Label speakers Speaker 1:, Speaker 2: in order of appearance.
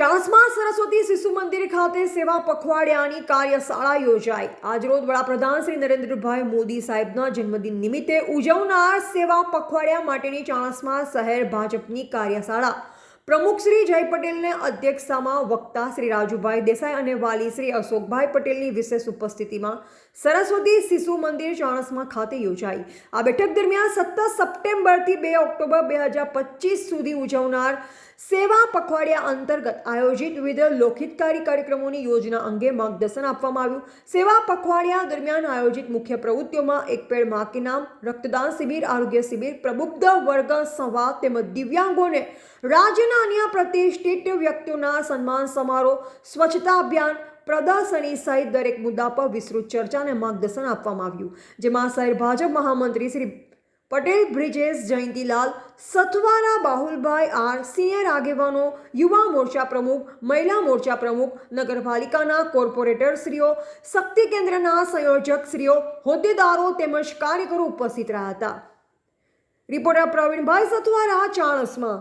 Speaker 1: ચાણસ્મા સરસ્વતી શિશુ મંદિર ખાતે સેવા પખવાડિયાની કાર્યશાળા યોજાઈ. આજરોજ વડાપ્રધાન શ્રી નરેન્દ્રભાઈ મોદી સાહેબના જન્મદિન નિમિત્તે ઉજવનાર સેવા પખવાડિયા માટેની ચાણસમા શહેર ભાજપની કાર્યશાળા. પ્રમુખ શ્રી જય પટેલને અધ્યક્ષતામાં વક્તા શ્રી રાજુભાઈ દેસાઈ અને વાલી શ્રી અશોકભાઈ પટેલની વિશેષ ઉપસ્થિતિમાં સરસ્વતી શિશુ મંદિર ચાણસમાં ખાતે યોજાઈ. આ બેઠક દરમિયાન સત્તર સપ્ટેમ્બરથી બે ઓક્ટોબર બે હજાર પચીસ સુધી ઉજવનાર સેવા પખવાડિયા અંતર્ગત આયોજિત વિવિધ લોકહિતકારી કાર્યક્રમોની યોજના અંગે માર્ગદર્શન આપવામાં આવ્યું. સેવા પખવાડિયા દરમિયાન આયોજિત મુખ્ય પ્રવૃત્તિઓમાં એક પેડ માકીનામ રક્તદાન શિબિર, આરોગ્ય શિબિર, પ્રબુદ્ધ વર્ગ સંવાદ તેમજ દિવ્યાંગોને રાજ્યના અન્ય પ્રતિષ્ઠિત વ્યક્તિઓના સન્માન સમારોહ, સ્વચ્છતા અભિયાન, પ્રદર્શની સહિત દરેક મુદ્દા પર વિસ્તૃત ચર્ચા અને માર્ગદર્શન આપવામાં આવ્યું, જેમાં શહેર ભાજપ મહામંત્રી શ્રી પટેલ, બ્રિજેશ જયંતિલાલ, સથવારા બાહુલભાઈ આર સિનિયર આગેવાનો, યુવા મોરચા પ્રમુખ, મહિલા મોરચા પ્રમુખ, નગરપાલિકાના કોર્પોરેટર શ્રીઓ, શક્તિ કેન્દ્રના સંયોજક શ્રીઓ, હોદ્દેદારો તેમજ કાર્યકરો ઉપસ્થિત રહ્યા હતા. રિપોર્ટર પ્રવીણભાઈ સથવારા, ચાણસમાં.